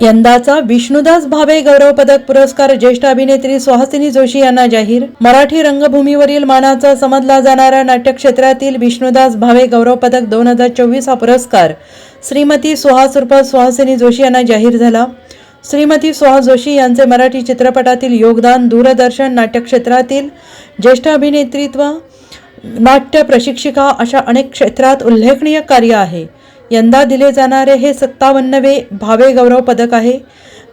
यंदाचा विष्णुदास भावे गौरव पदक पुरस्कार ज्येष्ठ अभिनेत्री सुहासिनी जोशी यांना जाहीर. मराठी रंगभूमीवरील मानाचा समजला जाणारा नाट्यक्षेत्रातील विष्णुदास भावे गौरव पदक दोन हजार चोवीस हा पुरस्कार श्रीमती सुहास उर्फ सुहासिनी जोशी यांना जाहीर झाला. श्रीमती सुहास जोशी यांचे मराठी चित्रपटातील योगदान दूरदर्शन नाट्यक्षेत्रातील ज्येष्ठ अभिनेत्रीत्व नाट्य प्रशिक्षिका अशा अनेक क्षेत्रात उल्लेखनीय कार्य आहे. यंदा दिले जाणारे हे सत्तावन्नवे भावे गौरव पदक आहे.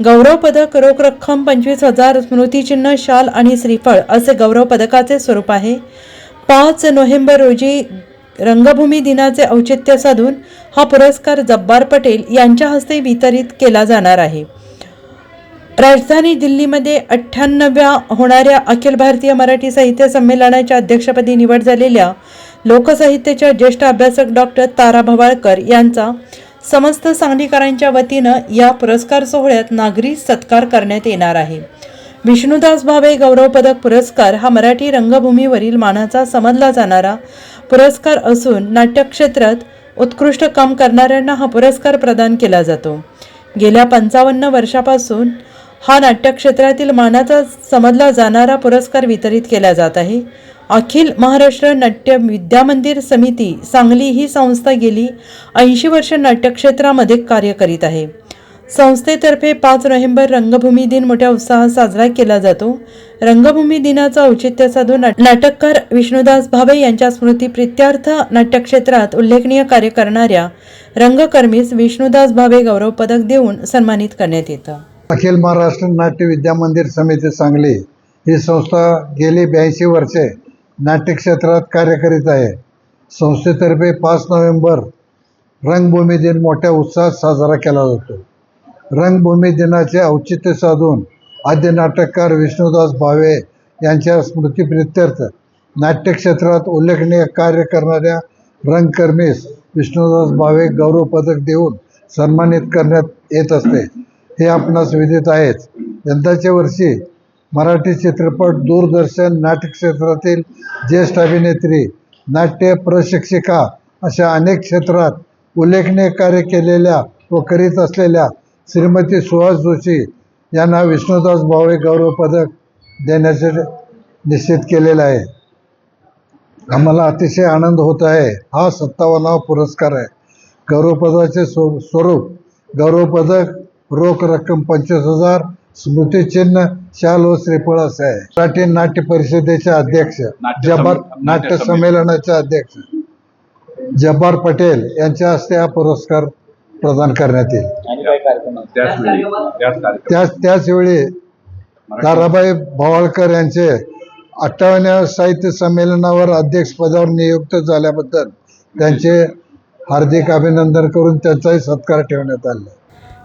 गौरव पदक रोख रक्कम पंचवीस हजार स्मृतिचिन्ह शाल आणि श्रीफळ असे गौरव पदकाचे स्वरूप आहे. पाच नोव्हेंबर रोजी रंगभूमी दिनाचे औचित्य साधून हा पुरस्कार जब्बार पटेल यांच्या हस्ते वितरित केला जाणार आहे. राजधानी दिल्लीमध्ये अठ्ठ्याण्णव्या होणाऱ्या अखिल भारतीय मराठी साहित्य संमेलनाच्या अध्यक्षपदी निवड झालेल्या लोकसाहित्याच्या ज्येष्ठ अभ्यासक डॉक्टर तारा भवाळकर यांचा समस्त सांगलीकरांच्या वतीनं या पुरस्कार सोहळ्यात नागरी सत्कार करण्यात येणार आहे. विष्णुदास भावे गौरव पदक पुरस्कार हा मराठी रंगभूमीवरील मानाचा समजला जाणारा पुरस्कार असून नाट्यक्षेत्रात उत्कृष्ट काम करणाऱ्यांना हा पुरस्कार प्रदान केला जातो. गेल्या पंचावन्न वर्षापासून हा नाट्यक्षेत्रातील मानाचा समजला जाणारा पुरस्कार वितरित केला जात आहे. अखिल महाराष्ट्र नाट्य विद्यामंदिर समिती सांगली ही संस्था गेली ऐंशी वर्ष नाट्यक्षेत्रामध्ये कार्य करीत आहे. संस्थेतर्फे पाच नोव्हेंबर रंगभूमी दिन मोठ्या उत्साहात साजरा केला जातो. रंगभूमी दिनाचं औचित्य साधून नाट- नाटककार विष्णुदास भावे यांच्या स्मृतीप्रित्यर्थ नाट्यक्षेत्रात उल्लेखनीय कार्य करणाऱ्या रंगकर्मीस विष्णुदास भावे गौरव पदक देऊन सन्मानित करण्यात येतं. अखिल महाराष्ट्र नाट्य विद्यामंदिर समिती सांगली ही संस्था गेली ब्याऐंशी वर्षे नाट्यक्षेत्रात कार्य करीत आहे. संस्थेतर्फे पाच नोव्हेंबर रंगभूमी दिन मोठ्या उत्साहात साजरा केला जातो. रंगभूमी दिनाचे औचित्य साधून आद्य नाटककार विष्णुदास भावे यांच्या स्मृतीप्रित्यर्थ नाट्यक्षेत्रात उल्लेखनीय कार्य करणाऱ्या रंगकर्मीस विष्णुदास भावे गौरव पदक देऊन सन्मानित करण्यात येत असते. हे आपणास विदित आहेच यंदाच्या वर्षी मराठी चित्रपट दूरदर्शन नाट्यक्षेत्रातील ज्येष्ठ अभिनेत्री नाट्य प्रशिक्षिका अशा अनेक क्षेत्रात उल्लेखनीय कार्य केलेल्या व करीत असलेल्या श्रीमती सुहास जोशी यांना विष्णुदास भावे गौरव पदक देण्याचे निश्चित केलेलं आहे. आम्हाला अतिशय आनंद होत आहे. हा सत्तावन्नावा पुरस्कार आहे. गौरवपदाचे स्व स्वरूप गौरवपदक रोख रक्कम पंचवीस हजार स्मृतिचिन्ह शाल व श्रीफळ असे आहे. मराठी नाट्य परिषदेचे अध्यक्ष जब्बार सम- नाट्य संमेलनाचे अध्यक्ष जब्बार पटेल यांच्या हस्ते हा पुरस्कार प्रदान करण्यात येईल. आणि काय कार्यक्रम त्याच वेळी त्याच कार्यक्रम. त्याच त्याचवेळी ताराबाई भवाळकर यांचे अठ्ठावन्या साहित्य संमेलनावर अध्यक्षपदावर नियुक्त झाल्याबद्दल त्यांचे हार्दिक अभिनंदन करून त्यांचाही सत्कार ठेवण्यात आला.